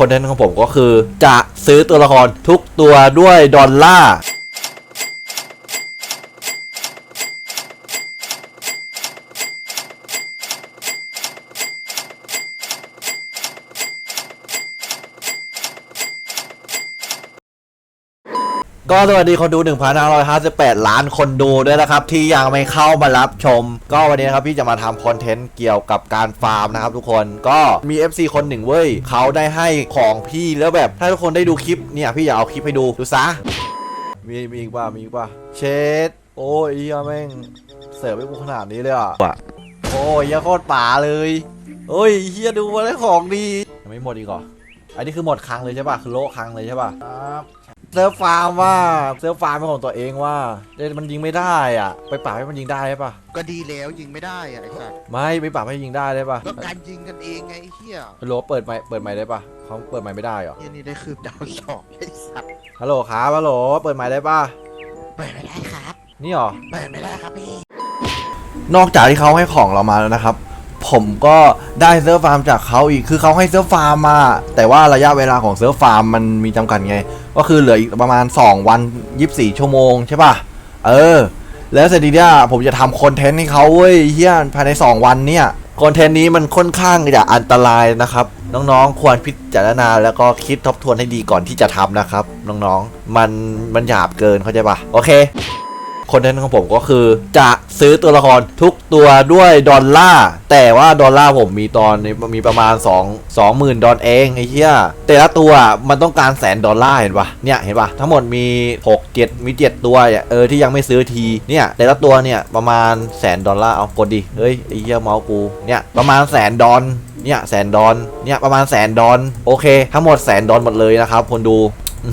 คอนเทนต์ของผมก็คือจะซื้อตัวละครทุกตัวด้วยดอลลาร์ ก็สวัสดีคนดู 1,558 ล้านคนดูด้วยนะครับ ที่ยังไม่เข้ามารับชม ก็วันนี้นะครับพี่จะมาทำคอนเทนต์เกี่ยวกับการฟาร์มนะครับทุกคนก็มี FC คนหนึ่งเว้ยเขาได้ให้ของพี่แล้วแบบ ถ้าทุกคนได้ดูคลิปเนี่ยพี่อยากเอาคลิปให้ดู ดูซะ มีมีอีกป่ะมีอีกป่ะเชดโอ้ยเฮียแม่งเสิร์ฟให้กูขนาดนี้เลยอะโอ้ยเฮียโคตรป่าเลยเฮ้ยเฮียดูมาได้ของดียังไม่หมดอีกเหรออันนี้คือหมดครั้งเลยใช่ป่ะคือโลครั้งเลยใช่ป่ะครับ เซิร์ฟฟาร์มว่าเซิร์ฟฟาร์มเป็นของตัวเองว่าแต่มันยิงไม่ได้อะ ไปปราบให้มันยิงได้ใช่ปะก็ดีแล้วยิงไม่ได้อะไอ้สัตว์ไม่ไปปราบให้ยิงได้ได้ปะก็การยิงกันเองไงไอ้เหี้ยฮัลโหลเปิดไมค์เปิดไมค์ได้ปะเขาเปิดไมค์ไม่ได้เหรอเหี้ยนี่ได้คืบดาวสองไอ้สัตว์ฮัลโหลครับฮัลโหลเปิดไมค์ได้ปะเปิดไม่ได้ครับนี่หรอ เปิดไม่ได้ครับพี่ นอกจากที่เขาให้ของเรามาแล้วนะครับ ผมก็ได้เซิร์ฟฟาร์มจากเขาอีก คือเขาให้เซิร์ฟฟาร์มมา แต่ว่าระยะเวลาของเซิร์ฟฟาร์มมันมีจำกัดไง ก็คือเหลืออีกประมาณ 2 วัน 24 ชั่วโมงใช่ป่ะ เออ แล้วเสร็จทีเนี้ยผมจะทำคอนเทนต์ให้เขาเว้ยเฮียภายใน 2 วันเนี่ย คอนเทนต์นี้มันค่อนข้างจะอันตรายนะครับ น้องๆ ควรพิจารณาแล้วก็คิดทบทวนให้ดีก่อนที่จะทำนะครับ น้องๆ มันมันหยาบเกินเข้าใจป่ะ โอเค คอนเทนต์ของผมก็คือ จะซื้อตัวละครทุกตัวด้วยดอลลาร์แต่ว่าดอลลาร์ผมมีตอนมีประมาณ 2 20,000ดอลเองไอ้เหี้ยแต่ละตัวมันต้องการแสนดอลลาร์เห็นปะเนี่ยเห็นปะทั้งหมดมี 6 7 มี 7 ตัวเนี่ยเออที่ยังไม่ซื้อทีเนี่ยแต่ละตัวเนี่ยประมาณแสนดอลลาร์เอากดดิเฮ้ยไอ้เหี้ยเมาส์กูเนี่ยประมาณแสนดอลเนี่ยแสนดอลเนี่ยประมาณแสนดอลโอเค ทั้งหมดแสนดอลหมดเลยนะครับคนดูอื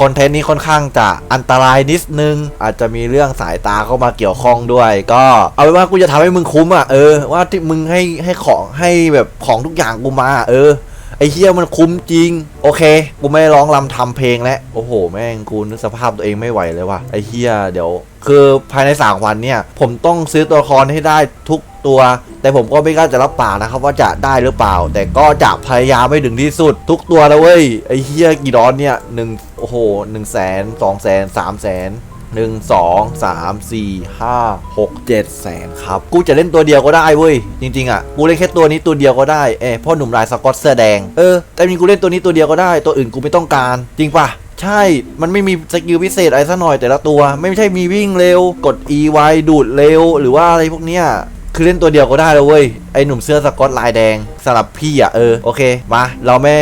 คอนเทนต์นี้ค่อนข้างจะอันตรายนิดนึง อาจจะมีเรื่องสายตาเข้ามาเกี่ยวข้องด้วย ก็เอาเป็นว่ากูจะทำให้มึงคุ้มอะเออว่าที่มึงให้ให้ของให้แบบของทุกอย่างกูมาเออไอ้เฮียมันคุ้มจริง โอเค กูไม่ร้องรำทำเพลงแล้ว โอ้โห แม่งกูนึกสภาพตัวเองไม่ไหวเลยว่ะไอ้เฮียเดี๋ยว คือภายในสามวันเนี่ย ผมต้องซื้อตัวละครให้ได้ทุก ตัว แต่ผมก็ไม่กล้าจะรับปากนะครับว่าจะได้หรือเปล่า แต่ก็จะพยายามให้ถึงที่สุดทุกตัวนะเว้ยไอ้เฮียกี่ดอนเนี่ยหนึ่งโอ้โหหนึ่งแสนสองแสนสามแสนหนึ่งสองสามสี่ห้าหกเจ็ดแสนครับ กูจะเล่นตัวเดียวก็ได้เว้ย จริงๆอะ กูเล่นแค่ตัวนี้ตัวเดียวก็ได้ เอ้พ่อหนุ่มลายสกอตเสื้อแดง เออ แต่จริงกูเล่นตัวนี้ตัวเดียวก็ได้ ตัวอื่นกูไม่ต้องการ จริงปะใช่ มันไม่มีสกิลพิเศษอะไรซะหน่อยแต่ละตัว ไม่ใช่มีวิ่งเร็ว กด E ไวดูดเร็ว หรือว่าอะไรพวกเนี้ย คือเล่นตัวเดียวก็ได้แล้วเว้ย ไอหนุ่มเสื้อสกอตลายแดงสำหรับพี่อะเออโอเคมาเราไม่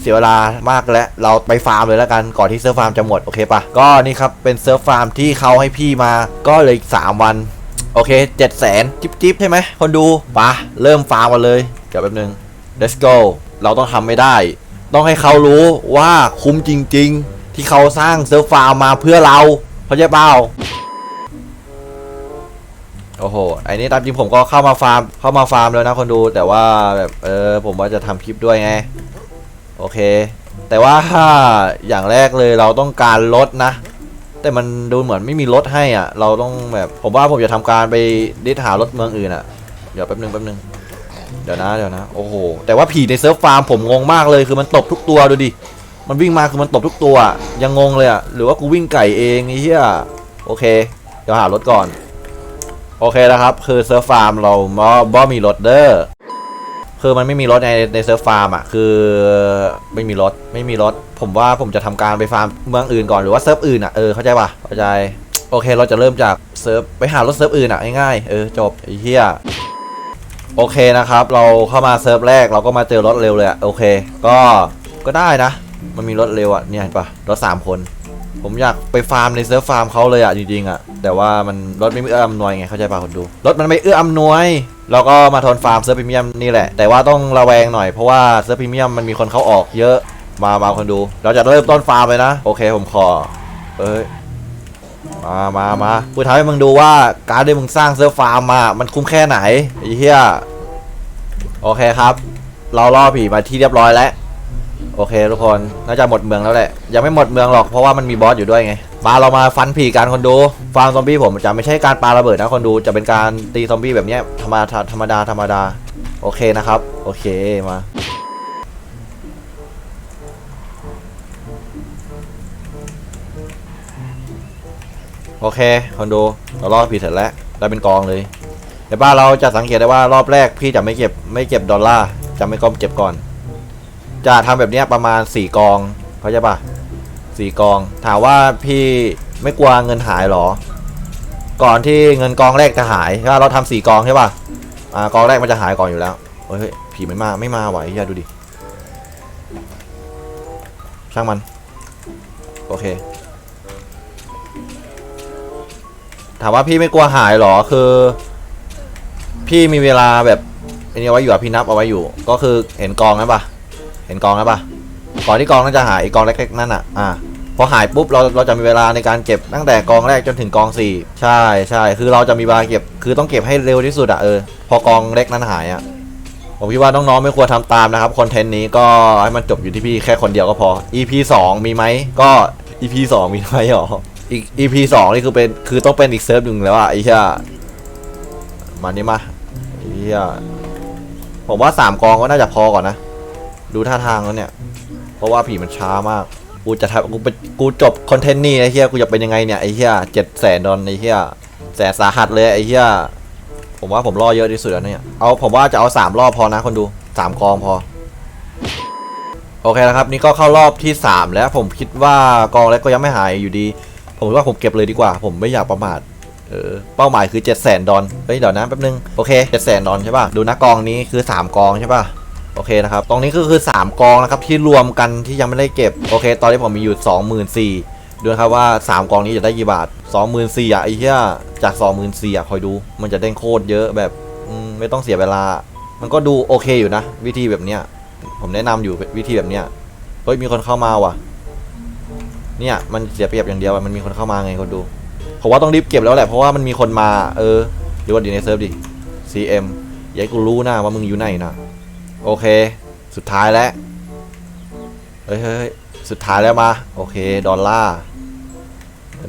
เสียเวลามากแล้ว เราไปฟาร์มเลยแล้วกันก่อนที่เซิร์ฟฟาร์มจะหมดโอเคปะก็นี่ครับเป็นเซิร์ฟฟาร์มที่เขาให้พี่มาก็เหลยอีก3วันโอเค7 0 0 0 0จิ๊บจิ๊บใช่ไหมคนดูปะเริ่มฟาร์มกันเลยเดี๋ยวแป๊บนึง let's go เราต้องทำไม่ได้ ต้องให้เขารู้ว่าคุ้มจริง ๆ ที่เขาสร้างเซิร์ฟฟาร์มมาเพื่อเราเข้าใจเปล่า โอ้โหไอ้นี่ตามจริงผมก็เข้ามาฟาร์มเข้ามาฟาร์มแล้วนะคนดูแต่ว่าแบบเออผมว่าจะทำคลิปด้วยไงโอเค แต่ว่าอย่างแรกเลยเราต้องการรถนะ แต่มันดูเหมือนไม่มีรถให้อะ เราต้องแบบผมว่าผมจะทำการไปดิสหารถเมืองอื่นอะเดี๋ยวแป๊บนึงแป๊บนึงเดี๋ยวนะเดี๋ยวนะโอ้โหแต่ว่าผีในเซิร์ฟฟาร์มผมงงมากเลยคือมันตบทุกตัวดูดิมันวิ่งมาคือมันตบทุกตัวอะยังงงเลยอะหรือว่ากูวิ่งไก่เองไอ้เหี้ยโอเค เดี๋ยวหารถก่อน โอเคแล้วครับ คือเซิร์ฟฟาร์มเราบ่บ่มีรถเด้อคือมันไม่มีรถในในเซิร์ฟฟาร์มอะคือไม่มีรถไม่มีรถ ผมว่าผมจะทำการไปฟาร์มเมืองอื่นก่อนหรือว่าเซิร์ฟอื่นอะเออเข้าใจป่ะเข้าใจโอเคเราจะเริ่มจากเซิร์ฟไปหารถเซิร์ฟอื่นอะง่ายๆเออจบไอ้เหี้ยโอเคนะครับ เราเข้ามาเซิร์ฟแรกเราก็มาเจอรถเร็วเลยอะโอเค ก็ก็ได้นะ มันมีรถเร็วอะเนี่ยเห็นปะรถสามคน ผมอยากไปฟาร์มในเซิร์ฟฟาร์มเขาเลยอะจริงๆอะแต่ว่ามันรถไม่เอื้ออำนวยไงเข้าใจป่ะคนดูรถมันไม่เอื้ออำนวย เราก็มาทนฟาร์มเซิร์ฟพรีเมียมนี่แหละ แต่ว่าต้องระแวงหน่อยเพราะว่าเซิร์ฟพรีเมียมมันมีคนเข้าออกเยอะมามาคนดู เราจะเริ่มต้นฟาร์มเลยนะ โอเคผมขอ เอ้ยมามามาพูดทำให้มึงดูว่าการที่มึงสร้างเซิร์ฟฟาร์มมา มันคุ้มแค่ไหนไอ้เหี้ยโอเคครับ เราล่อผีมาที่เรียบร้อยแล้ว โอเคทุกคนน่าจะหมดเมืองแล้วแหละ ยังไม่หมดเมืองหรอกเพราะว่ามันมีบอสอยู่ด้วยไง มาเรามาฟันผีกันคนดูฟาร์มซอมบี้ผมจะไม่ใช่การปาระเบิดนะคนดู จะเป็นการตีซอมบี้แบบนี้ธรรมดาธรรมดาธรรมดา โอเคนะครับ โอเคมาโอเคคอนโดเรารอผิดเสร็จแล้วได้เป็นกองเลยแต่บ้านเราจะสังเกตได้ว่ารอบแรกพี่จะไม่เก็บไม่เก็บดอลลาร์จะไม่ก้มเก็บก่อน จะทำแบบนี้ประมาณสี่กองเข้าใจปะสี่กอง ถามว่าพี่ไม่กลัวเงินหายหรอ ก่อนที่เงินกองแรกจะหายถ้าเราทำสี่กองใช่ปะอ่ากองแรกมันจะหายก่อนอยู่แล้วเฮ้ยผีไม่มาไม่มาไหวอย่าดูดิช่างมัน โอเค ถามว่าพี่ไม่กลัวหายหรอคือ พี่มีเวลาแบบอันนี้ไว้อยู่อะพี่นับเอาไว้อยู่ ก็คือเห็นกองนะปะ เห็นกองนะปะก่อนที่กองนั้นจะหายกองเล็กๆนั่นอะอ่าพอหายปุ๊บเราเราจะมีเวลาในการเก็บตั้งแต่กองแรกจนถึงกองสี่ใช่ใช่คือเราจะมีเวลาเก็บคือต้องเก็บให้เร็วที่สุดอะเออพอกองเล็กนั้นหายอะผมคิดว่าน้องๆไม่ควรทำตามนะครับคอนเทนต์นี้ก็ให้มันจบอยู่ที่พี่แค่คนเดียวก็พอ EP 2 มีไหมก็ EP 2 มีไหมหรออีก EP สองนี่คือเป็นคือต้องเป็นอีกเซิร์ฟหนึ่งแล้วอะไอ้เหี้ยมานี่มาไอ้เหี้ยผมว่าสามกองก็น่าจะพอก่อนนะ ดูท่าทางแล้วเนี่ย เพราะว่าผีมันช้ามาก กูจะทำกูเป็นกูจบคอนเทนต์นี่ไอ้เหี้ยกูจะเป็นยังไงเนี่ยไอ้เหี้ยเจ็ดแสนดอลไอ้เหี้ยแสนสาหัสเลยไอ้เหี้ยผมว่าผมรอเยอะที่สุดแล้วเนี่ย เอาผมว่าจะเอาสามรอบพอนะคนดูสามกองพอ โอเคนะครับ นี่ก็เข้ารอบที่3แล้วผมคิดว่ากองแรกก็ยังไม่หายอยู่ดี ผมว่าผมเก็บเลยดีกว่า ผมไม่อยากประมาทเออเป้าหมายคือ 7 0 0 0 0 0 ดอลเฮ้ยเดี๋ยวนะแป๊บนึง โอเค 7 0 0 0 0 0 ดอลใช่ป่ะ ดูนะกองนี้คือ 3 กองใช่ป่ะ โอเคนะครับ ตรงนี้ก็คือ 3 กองนะครับที่รวมกันที่ยังไม่ได้เก็บ โอเค ตอนนี้ผมมีอยู่ 24,000ดูนะครับว่า 3 กองนี้จะได้กี่บาท 24,000อะไอ้เหี้ยจาก 24,000อะคอยดู มันจะได้โคตรเยอะแบบไม่ต้องเสียเวลา มันก็ดูโอเคอยู่นะ วิธีแบบเนี้ย ผมแนะนำอยู่วิธีแบบเนี้ย เฮ้ยมีคนเข้ามาว่ะ เนี่ยมันเสียเปรียบอย่างเดียวมันมีคนเข้ามาไงคนดู ผมว่าต้องรีบเก็บแล้วแหละเพราะว่ามันมีคนมา เออหรือว่าดีในเซิร์ฟดิ CM อย่าให้กูรู้นะว่ามึงอยู่ไหนนะ โอเค สุดท้ายแล้ว เฮ้ยเฮ้ยสุดท้ายแล้วมา โอเค ดอลลาร์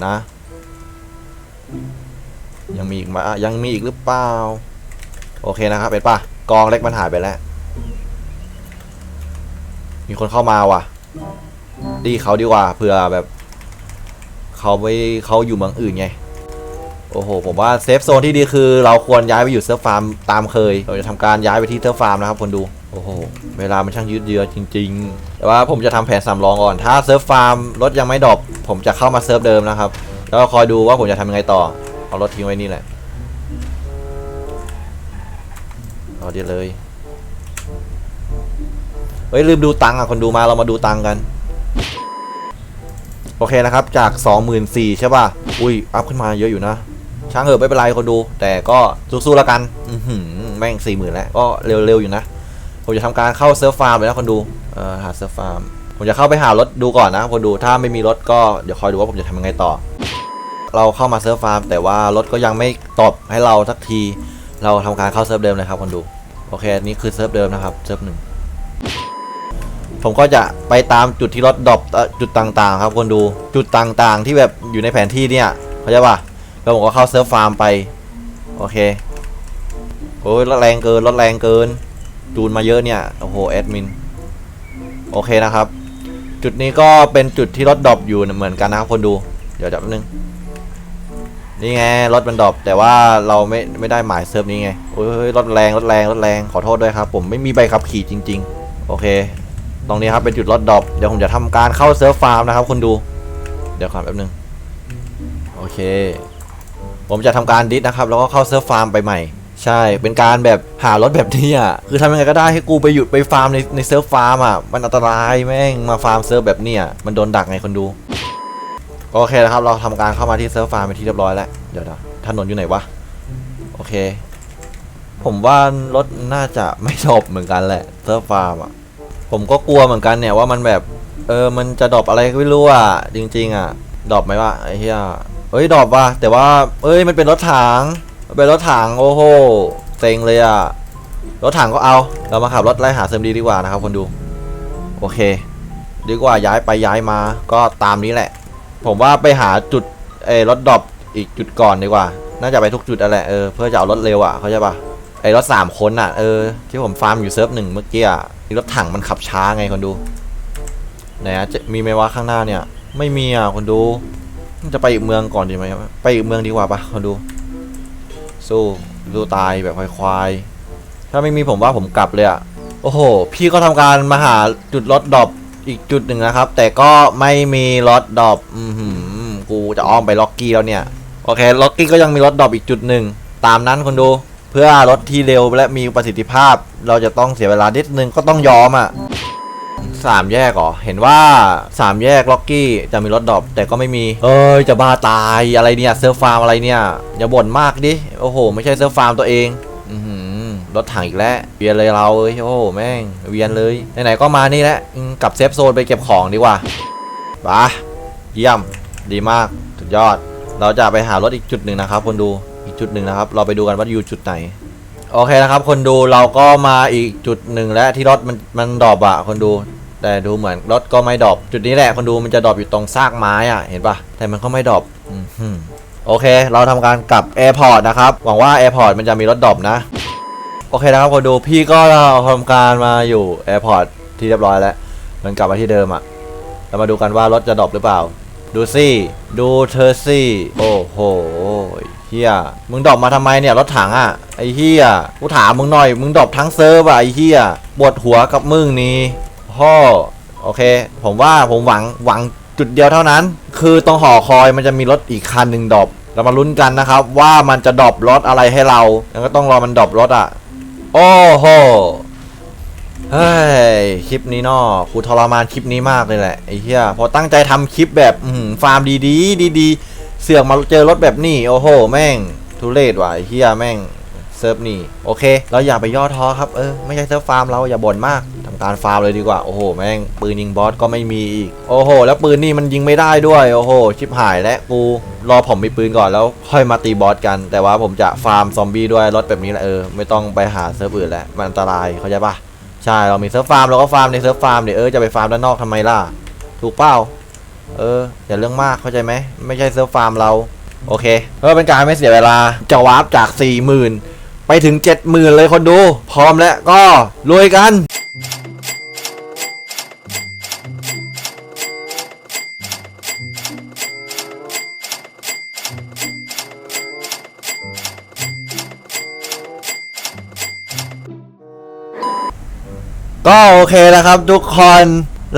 นะ ยังมีอีกมา ยังมีอีกหรือเปล่า โอเคนะครับ เป็นป่ะ กองเล็กมันหายไปแล้ว มีคนเข้ามาว่ะ ดีเขาดีกว่า เผื่อแบบ เขาไม่เขาอยู่เมืองอื่นไง โอ้โห ผมว่าเซฟโซนที่ดีคือ เราควรย้ายไปอยู่เซิร์ฟฟาร์มตามเคย เราจะทำการย้ายไปที่เซิร์ฟฟาร์มนะครับคนดู อ้โห เวลามันช่างยืดเยื้อจริง ๆ แต่ว่าผมจะทำแผนสำรองก่อน ถ้าเซิร์ฟฟาร์มรถยังไม่ดรอปผมจะเข้ามาเซิร์ฟเดิมนะครับ แล้วคอยดูว่าผมจะทำยังไงต่อ เอารถทิ้งไว้นี่แหละ เอาเดี๋ยวเลย เฮ้ยลืมดูตังค์อะคนดูมาเรามาดูตังค์กัน โอเคนะครับ จาก 24,000ใช่ป่ะ อุ้ย อัพขึ้นมาเยอะอยู่นะช่างเหอะไม่เป็นไรคนดู แต่ก็สู้ๆแล้วกัน อือหือแม่ง40,000แล้ว ก็เร็วๆอยู่นะ ผมจะทำการเข้าเซิร์ฟฟาร์มเลยนะคนดูเอ่อหาเซิร์ฟฟาร์มผมจะเข้าไปหารถดูก่อนนะคนดูถ้าไม่มีรถก็เดี๋ยวคอยดูว่าผมจะทำยังไงต่อ เราเข้ามาเซิร์ฟฟาร์มแต่ว่ารถก็ยังไม่ตอบให้เราสักที เราทำการเข้าเซิร์ฟเดิมเลยครับคนดูโอเคนี่คือเซิร์ฟเดิมนะครับเซิร์ฟหนึ่งผมก็จะไปตามจุดที่รถดรอปจุดต่างๆ ครับคนดูจุดต่างๆ ที่แบบอยู่ในแผนที่เนี่ยเข้าใจป่ะแล้วผมก็เข้าเซิร์ฟฟาร์มไปโอเคโอ้ยรถแรงเกินรถแรงเกิน จูนมาเยอะเนี่ย โอ้โหแอดมิน โอเคนะครับ จุดนี้ก็เป็นจุดที่รถดรอปอยู่เหมือนกันนะครับคนดู เดี๋ยวจับนึง นี่ไงรถมันดรอปแต่ว่าเราไม่ไม่ได้หมายเซิร์ฟนี้ไงโอ้ยรถแรงรถแรงรถแรงขอโทษด้วยครับ ผมไม่มีใบขับขี่จริง ๆ โอเค ตรงนี้ครับเป็นจุดรถดรอปเดี๋ยวผมจะทำการเข้าเซิร์ฟฟาร์มนะครับคุณดู เดี๋ยวก่อนแป๊บนึง โอเค ผมจะทำการดิสนะครับ แล้วก็เข้าเซิร์ฟฟาร์มไปใหม่ ใช่ เป็นการแบบหารถแบบนี้อะ คือทำยังไงก็ได้ให้กูไปหยุดไปฟาร์มในในเซิร์ฟฟาร์มอะ มันอันตรายแม่งมาฟาร์มเซิร์ฟแบบเนี้ยมันโดนดักไงคนดู โอเคนะครับ เราทำการเข้ามาที่เซิร์ฟฟาร์มเป็นที่เรียบร้อยแล้ว เดี๋ยวนะถนนอยู่ไหนวะ โอเค ผมว่ารถน่าจะไม่จบเหมือนกันแหละเซิร์ฟฟาร์มอะ ผมก็กลัวเหมือนกันเนี่ยว่ามันแบบ เออ มันจะดรอปอะไรก็ไม่รู้อะ จริง ๆ อะ ดรอปไหมวะไอ้เหี้ยเอ้ย ดรอปว่ะ แต่ว่า เอ้ย มันเป็นรถถัง เป็นรถถังโอ้โหเซ็งเลยอะรถถังก็เอา เรามาขับรถไล่หาเซมดีดีกว่านะครับคนดู โอเค ดีกว่าย้ายไปย้ายมาก็ตามนี้แหละ ผมว่าไปหาจุดเอรถดรอปอีกจุดก่อนดีกว่า น่าจะไปทุกจุดอะแหละเออเพื่อจะเอารถเร็วอะเขาใจปะไอรถสามคนอะเออที่ผมฟาร์มอยู่เซิร์ฟหนึ่งเมื่อกี้อะรถถังมันขับช้าไงคนดูไหนอะจะมีไหมว่าข้างหน้าเนี่ย ไม่มีอะคนดู จะไปอีกเมืองก่อนดีไหมไปอีกเมืองดีกว่าปะคนดู สู้สู้ตายแบบควายๆถ้าไม่มีผมว่าผมกลับเลยอะโอ้โห พี่ก็ทำการมาหาจุดรถดอปอีกจุดหนึ่งนะครับ แต่ก็ไม่มีรถดอปอือหือกูจะอ้อมไปล็อกกี้แล้วเนี่ย โอเค ล็อกกี้ก็ยังมีรถดอปอีกจุดหนึ่งตามนั้นคนดูเพื่อรถที่เร็วและมีประสิทธิภาพ เราจะต้องเสียเวลานิดนึงก็ต้องยอมอะ สามแยกเหรอ เห็นว่าสามแยกล็อกกี้จะมีรถดรอปแต่ก็ไม่มี เอ้ยจะบ้าตายอะไรเนี่ยเซิร์ฟฟาร์มอะไรเนี่ยอย่าบ่นมากดิ โอ้โห ไม่ใช่เซิร์ฟฟาร์มตัวเองรถถังอีกแล้วเวียนเลยเราเอ้ยโอ้โหแม่งเวียนเลยไหนๆก็มานี่แหละกลับเซฟโซนไปเก็บของดีกว่าไปเยี่ยมดีมากสุดยอด เราจะไปหารถอีกจุดหนึ่งนะครับ คนดูอีกจุดหนึ่งนะครับ เราไปดูกันว่าอยู่จุดไหนโอเคนะครับ คนดูเราก็มาอีกจุดหนึ่งแล้วที่รถมันมันดรอปอะคนดู แต่ดูเหมือนรถก็ไม่ดรอปจุดนี้แหละคนดูมันจะดรอปอยู่ตรงซากไม้อะเห็นปะแต่มันก็ไม่ดรอปโอเค เราทำการกลับแอร์พอร์ตนะครับ หวังว่าแอร์พอร์ตมันจะมีรถดรอปนะ โอเคนะครับคนดูพี่ก็เราทำการมาอยู่แอร์พอร์ตที่เรียบร้อยแล้ว มันกลับมาที่เดิมอะเรามาดูกันว่ารถจะดรอปหรือเปล่า ดูสิดูเธอสิโอ้โหเฮียมึงดรอปมาทำไมเนี่ยรถถังอะไอเฮียกูถามมึงหน่อย มึงดรอปทั้งเซิร์ฟอะไอเฮียปวดหัวกับมึงนี่ พ่อ โอเค ผมว่าผมหวังหวังจุดเดียวเท่านั้น คือตรงหอคอยมันจะมีรถอีกคันหนึ่งดรอปเรามาลุ้นกันนะครับ ว่ามันจะดรอปรถอะไรให้เราแล้วก็ต้องรอมันดรอปรถอะโอ้โหเฮ้ยคลิปนี้เนอะกูทรมานคลิปนี้มากเลยแหละไอ้เหี้ยพอตั้งใจทำคลิปแบบอืฟาร์มดีๆดีๆเสือกมาเจอรถแบบนี้โอ้โห แม่งทุเรศว่ะไอ้เหี้ยแม่ง เซิร์ฟนี่โอเค เราอย่าไปย่อท้อครับเออไม่ใช่เซิร์ฟฟาร์มเราอย่าบ่นมากทำการฟาร์มเลยดีกว่าโอ้โหแม่งปืนยิงบอสก็ไม่มีอีกโอ้โห แล้วปืนนี่มันยิงไม่ได้ด้วยโอ้โหชิบหายแล้วกูรอผมมีปืนก่อนแล้วค่อยมาตีบอสกัน แต่ว่าผมจะฟาร์มซอมบี้ด้วยรถแบบนี้แหละเออไม่ต้องไปหาเซิร์ฟอื่นแล้วมันอันตรายเข้าใจปะใช่เรามีเซิร์ฟฟาร์มเราก็ฟาร์มในเซิร์ฟฟาร์มเดี๋ยวเออจะไปฟาร์มด้านนอกทำไมล่ะถูกเปล่าเอออย่าเรื่องมากเข้าใจไหมไม่ใช่เซิร์ฟฟาร์มเราโอเคเพื่อเป็นการไม่เสียเวลาจะวาร์ปจาก 40,000 ไปถึง 70,000 เลยคนดู พร้อมแล้วก็ลุยกันก็โอเคนะครับทุกคน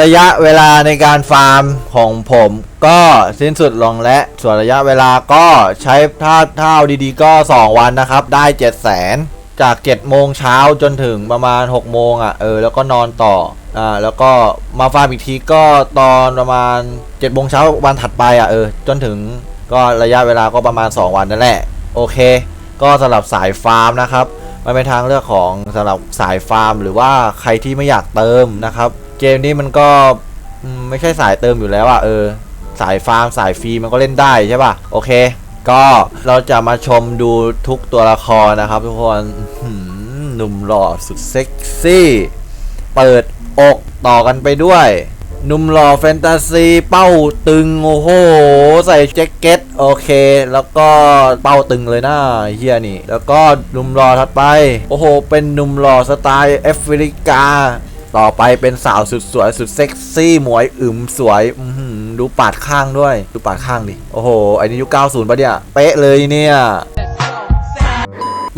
ระยะเวลาในการฟาร์มของผมก็สิ้นสุดลงและ ส่วนระยะเวลาก็ใช้ท่าเท่าดีๆ ก็ 2 วันนะครับ ได้ 7 0 0 0 0 0 จาก 7 โมงเช้าจนถึงประมาณ 6 โมงอะเออแล้วก็นอนต่ออ่าแล้วก็มาฟาร์มอีกทีก็ตอนประมาณ 7 โมงเช้าวันถัดไปอะเออจนถึงก็ระยะเวลาก็ประมาณ 2 วันนั่นแหละ โอเค ก็สำหรับสายฟาร์มนะครับมันเป็นทางเลือกของสำหรับสายฟาร์ม หรือว่าใครที่ไม่อยากเติมนะครับ เกมนี้มันก็ไม่ใช่สายเติมอยู่แล้วอะเออ สายฟาร์มสายฟรีมันก็เล่นได้ใช่ป่ะ โอเค ก็เราจะมาชมดูทุกตัวละครนะครับทุกคนอื้อหือหนุ่มหล่อสุดเซ็กซี่ เปิดอกต่อกันไปด้วยหนุ่มหล่อแฟนตาซีเป้าตึง โอ้โห ใส่แจ็คเก็ต โอเค แล้วก็เป้าตึงเลยนะเฮียนี่ แล้วก็หนุ่มหล่อถัดไป โอ้โห เป็นหนุ่มหล่อสไตล์แอฟริกา ต่อไปเป็นสาวสุดสวยสุดเซ็กซี่หมวยอึมสวยอืดูปาดข้างด้วย ดูปาดข้างดิ โอ้โหไอ้นี่ยุค90ปะเนี่ย เป๊ะเลยเนี่ย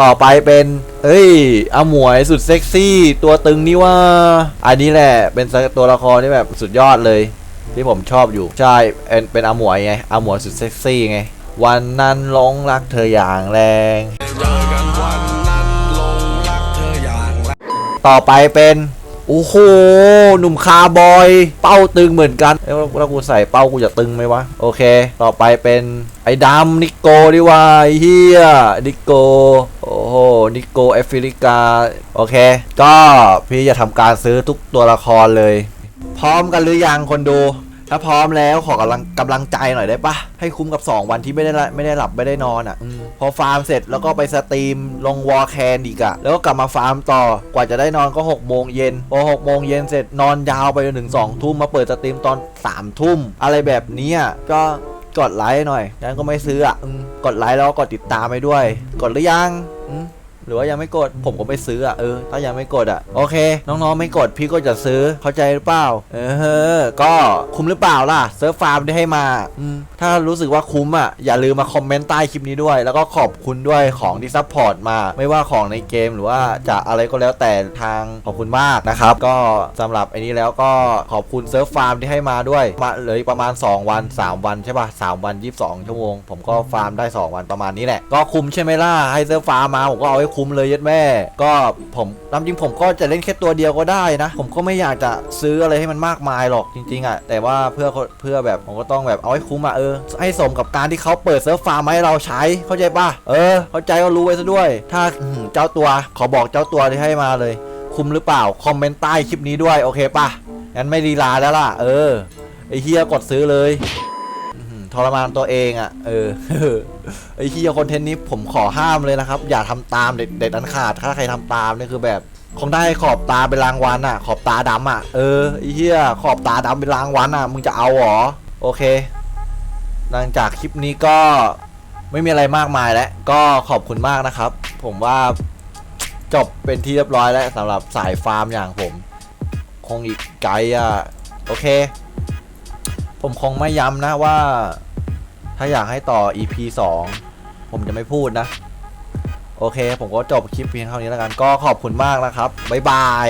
ต่อไปเป็นเอ้ยอาหมวยสุดเซ็กซี่ ตัวตึงนี่ว่า อันนี้แหละเป็นตัวละครที่แบบสุดยอดเลย ที่ผมชอบอยู่ ใช่ เป็นอาหมวยไงอาหมวยสุดเซ็กซี่ไง วันนั้นลงรักเธออย่างแรงต่อไปเป็น โอ้โห หนุ่มคาบอย เป้าตึงเหมือนกันเอ้ยแล้วกูใส่เป้ากูจะตึงไหมวะ โอเค ต่อไปเป็นไอ้ดำนิโกดีว่าเฮียนิโก โอ้โห นิโกแอฟริกา โอเค ก็พี่จะทำการซื้อทุกตัวละครเลย พร้อมกันหรือยังคนดู ถ้าพร้อมแล้วขอกำลังกำลังใจหน่อยได้ปะให้คุ้มกับ 2 วันที่ไม่ได้ละไม่ได้หลับไม่ได้นอนอะอมพอฟาร์มเสร็จแล้วก็ไปสตรีมลงวอลแคนอีกอะแล้วก็กลับมาฟาร์มต่อกว่าจะได้นอนก็6โมงเย็นพอ6โมงเย็นเสร็จนอนยาวไปจนถึง2ทุ่มมาเปิดสตรีมตอน3ทุ่มอะไรแบบเนี้ยก็กดไลค์หน่อยงั้นก็ไม่ซื้ออะอืมกดไลค์แล้วก็กดติดตามไปด้วย กดหรือยังอืม หรือว่ายังไม่กดผมก็ไปซื้ออะเออถ้ายังไม่กดอะโอเค น้องๆไม่กดพี่ก็จะซื้อเข้าใจหรือเปล่าเออก็คุ้มหรือเปล่าล่ะเซิร์ฟฟาร์มที่ให้มาอืมถ้ารู้สึกว่าคุ้มอะอย่าลืมมาคอมเมนต์ใต้คลิปนี้ด้วย แล้วก็ขอบคุณด้วยของที่ซัพพอร์ตมา ไม่ว่าของในเกมหรือว่าจะอะไรก็แล้วแต่ทางขอบคุณมากนะครับ ก็สำหรับไอ้นี้แล้วก็ขอบคุณเซิร์ฟฟาร์มที่ให้มาด้วยมาเลยประมาณ 2 วัน 3 วันใช่ป่ะ3วัน 22 ชั่วโมง ผมก็ฟาร์มได้ 2 วันประมาณนี้แหละก็คุ้มใช่ไหมล่ะให้เซิร์ฟฟาร์มมาผมก็เอาให้คุ้มเลยยัดแม่ ก็ผมตามจริงผมก็จะเล่นแค่ตัวเดียวก็ได้นะ ผมก็ไม่อยากจะซื้ออะไรให้มันมากมายหรอกจริงๆอะ แต่ว่าเพื่อเพื่อแบบผมก็ต้องแบบเอาให้คุ้มอะเออ ให้สมกับการที่เขาเปิดเซิร์ฟฟาร์มาให้เราใช้ เข้าใจป่ะ เออ เข้าใจก็รู้ไว้ซะด้วย ถ้าเจ้าตัวขอบอกเจ้าตัวที่ให้มาเลย คุ้มหรือเปล่า คอมเมนต์ใต้คลิปนี้ด้วย โอเคป่ะ งั้นไม่ลีลาแล้วล่ะ เออ ไอเฮียกดซื้อเลย ทรมานตัวเองอะ เออไอเฮียคอนเทนต์นี้ผมขอห้ามเลยนะครับ อย่าทำตามเด็ดเด็ดอันขาด ถ้าใครทำตามนี่คือแบบคงได้ขอบตาเป็นรางวัลอะ ขอบตาดำอะ เออไอเฮียขอบตาดำเป็นรางวัลอะ มึงจะเอาเหรอ โอเค หลังจากคลิปนี้ก็ไม่มีอะไรมากมายแล้ว ก็ขอบคุณมากนะครับ ผมว่าจบเป็นที่เรียบร้อยแล้วสำหรับสายฟาร์มอย่างผม คงอีกไกลอะ โอเค ผมคงไม่ย้ำนะว่า ถ้าอยากให้ต่อ EP 2 ผมจะไม่พูดนะ โอเค ผมก็จบคลิปเพียงเท่านี้แล้วกัน ก็ขอบคุณมากนะครับ บ๊ายบาย